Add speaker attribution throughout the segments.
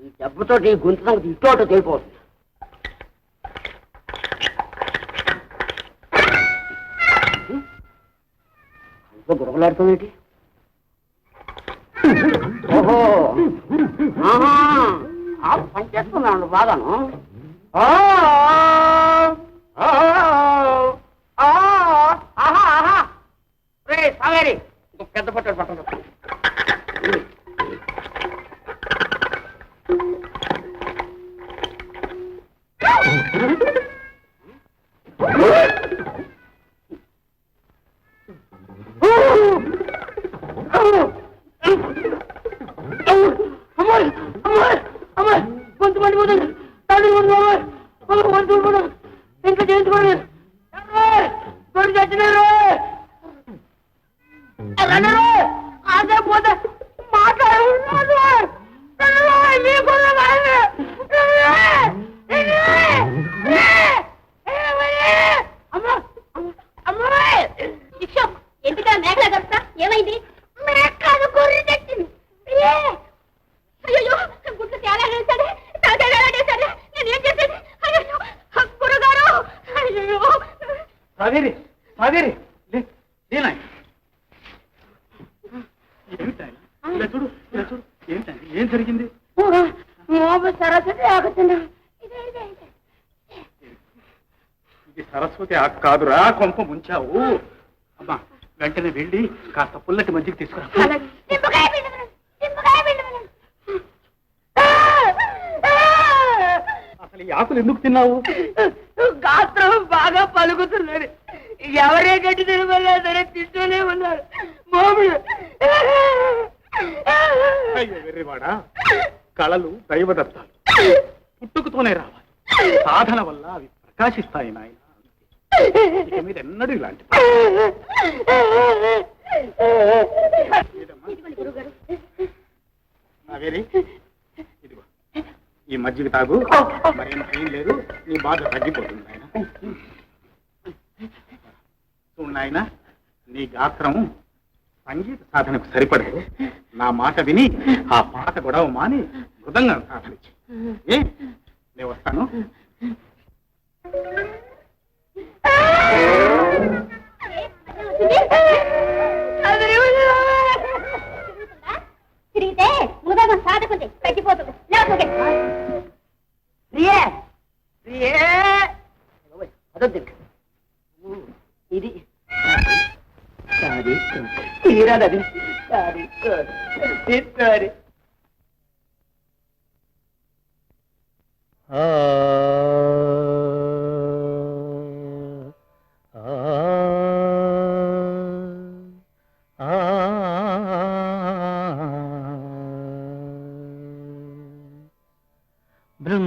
Speaker 1: ఈ దెబ్బతోటి ఈ గొంతు సంగతి ఇటు అటు తెలిపోతుంది గురగలాడుతుంది ఓహో. ఆహా, పనిచేస్తున్నాను బాగాను అమ్మాయి అమ్మాయి గొంతు మండిపోతుంది
Speaker 2: కావేరి కావేరి లే- లేనా ఏమిటాయన ఇలా చూడు చూడు. ఏమిటాయన ఏం జరిగింది?
Speaker 3: మోబు సరస్వతి ఆగుతున్నా ఇదే
Speaker 2: సరస్వతి ఆకు కాదురా కొంప ముంచావు. అమ్మా వెంటనే వెళ్ళి కాస్త పుల్లటి మజ్జిగ తీసుకురా. అసలు ఈ ఆకులు ఎందుకు తిన్నావు?
Speaker 1: ఎవరే గట్టి తినమన్నా సరే తింటూనే ఉన్నారు. మోముడు
Speaker 2: అయ్యో వెర్రివాడా. కళలు దైవదత్తాలు పుట్టుకతోనే రావాలి. సాధన వల్ల అవి ప్రకాశిస్తాయి నాయన. ఇక మీద ఎన్నడూ ఇలాంటి ఇదిగో. ఈ మజ్జిగ తాగు. మరేం లేదు. నీ బాధ తగ్గిపోతుంది చూడు నాయన నీ గాత్రం సంగీత సాధనకు సరిపడదు నా మాట విని ఆ పాట గొడవ మాని మృదంగం సాధన ఏ నేను వస్తాను.
Speaker 3: తిరిగితే
Speaker 1: సారీ. తీరాదది సారీ.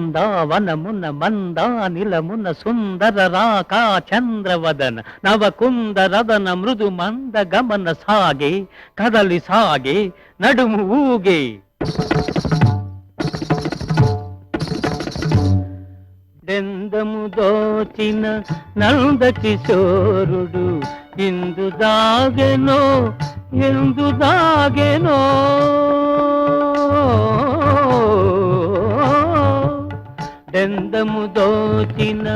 Speaker 4: బృందావనమున మందానిలమున సుందర రాకా చంద్రవదన నవకుందరదన మృదు మంద గమన సాగే కదలి సాగే నడుము ఊగే. దెందము దోచిన నంద కిశోరుడు ఇందు దాగెనో ఎందు దాగెనో. దోచిన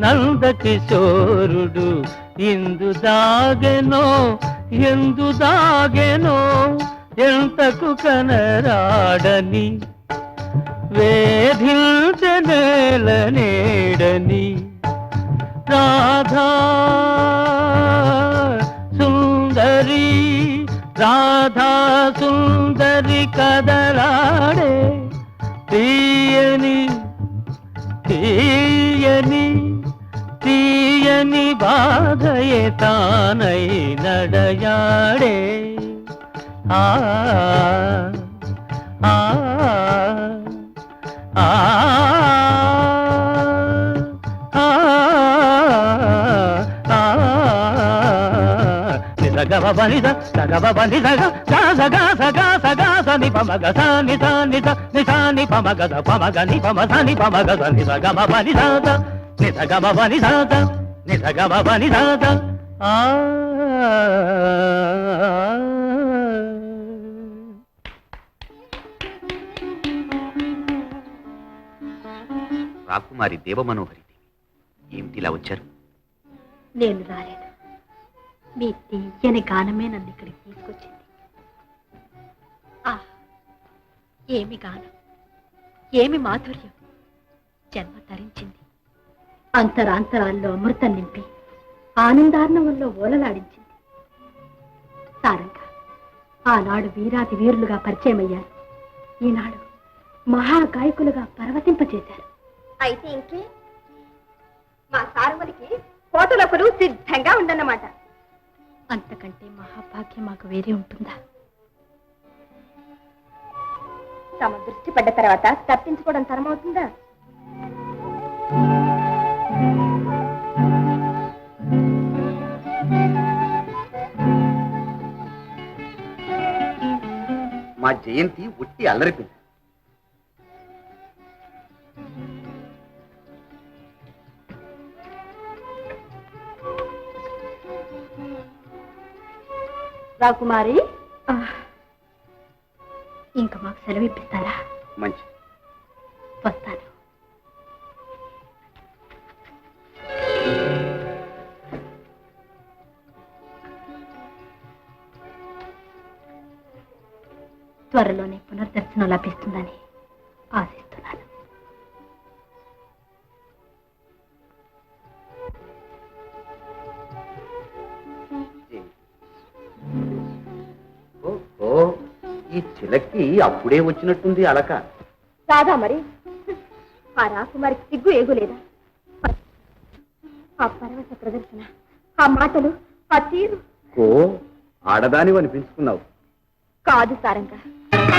Speaker 4: నంద కిశోరుడు ఇందు దాగెనో ఎందు దాగెనో ఎంతకు కనరాడని వేధిల్చనేల నేడని రాధా సుందరి రాధా సుందరి కదల బాధయే తానై నడయాడే. ఆ ఆ ఆ ఆ నిజగవ బలిద సగవ బలిద సగ సగ సగ సని పమగ సని సని నిసాని పమగ పమగ ని పమ సని పమగ సని సగమ బలిద నిజగమ బలిద నిజగమ బలిద ఆ
Speaker 5: రాకుమారి దేవమనోహరి ఏమిటి ఇలా వచ్చారు?
Speaker 3: నేను రాలేదు. మీ తీయని గానమే నన్ను ఇక్కడికి తీసుకొచ్చింది. ఆ ఏమి గానం ఏమి మాధుర్యం. జన్మ తరించింది. అంతరాంతరాల్లో అమృతం నింపి ఆనందార్ణవంలో ఓలలాడించింది. సారంగా ఆనాడు వీరాది వీరులుగా పరిచయమయ్యారు. ఈనాడు మహాగాయకులుగా పరవశింపచేశారు అయితే ఇంకే మా సారములకి కోటలొకరు సిద్ధంగా ఉండన్నమాట అంతకంటే మహాభాగ్యం మాకు వేరే ఉంటుందా? తమ దృష్టి పడ్డ తర్వాత తప్పించుకోవడం తరమవుతుందా?
Speaker 5: మా జయంతి ఒట్టి అల్లరిపింది
Speaker 3: రాకుమారి ఇంకా మాకు సెలవు ఇప్పిస్తారా?
Speaker 5: మంచి
Speaker 3: వస్తాను. త్వరలోనే పునర్దర్శనం లభిస్తుందని ఆశిస్తున్నాను.
Speaker 5: ఈ చిలక్కి అప్పుడే వచ్చినట్టుంది అలక.
Speaker 3: కాదా మరి ఆ రాకుమారికి సిగ్గు ఏగులేదా ఆ పరవశ ప్రదర్శన ఆ మాటలు ఆ తీరు.
Speaker 5: ఓ ఆడదాని అనిపించుకున్నావు
Speaker 3: కాదు సారంగా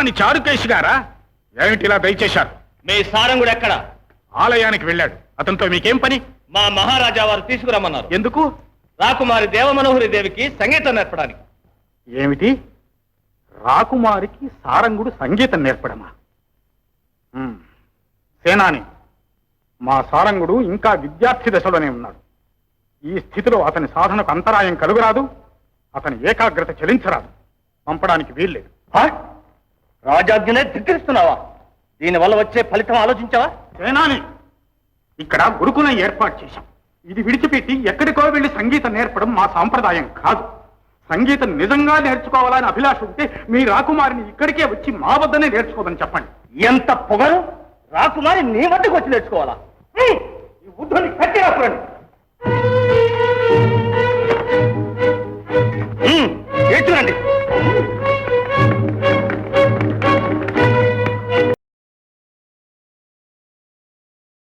Speaker 2: సేనాని చారుకేశ్ గారా? ఏమిటి ఇలా దయచేశారు?
Speaker 6: మీ సారంగుడు ఎక్కడ?
Speaker 2: ఆలయానికి వెళ్ళాడు. అతనితో మీకేం పని?
Speaker 6: మా మహారాజా వారు తీసుకురమ్మన్నారు.
Speaker 2: ఎందుకు?
Speaker 6: రాకుమారి దేవమనోహరి దేవికి సంగీతం నేర్పడానికి.
Speaker 2: ఏమిటి? రాకుమారికి సారంగుడు సంగీతం నేర్పడమా? ఉమ్. సేనాని మా సారంగుడు ఇంకా విద్యార్థి దశలోనే ఉన్నాడు. ఈ స్థితిలో అతని సాధనకు అంతరాయం కలుగురాదు. అతని ఏకాగ్రత చెలించరాదు. పంపడానికి వీల్లేదు?
Speaker 6: రాజాజ్ఞనే ధిక్కరిస్తున్నావా? దీనివల్ల వచ్చే ఫలితం ఆలోచించావా?
Speaker 2: సేనాని ఇక్కడ గురుకులం ఏర్పాటు చేశాం. ఇది విడిచిపెట్టి ఎక్కడికో వెళ్ళి సంగీతం నేర్పడం మా సాంప్రదాయం కాదు. సంగీతం నిజంగా నేర్చుకోవాలని అభిలాష ఉంటే మీ రాకుమారిని ఇక్కడికే వచ్చి మా వద్దనే నేర్చుకోదని చెప్పండి.
Speaker 6: ఎంత పొగరు? రాకుమారి నీ వద్దకు వచ్చి నేర్చుకోవాలా? ఈ బుద్ధుని కట్టి రాకురండి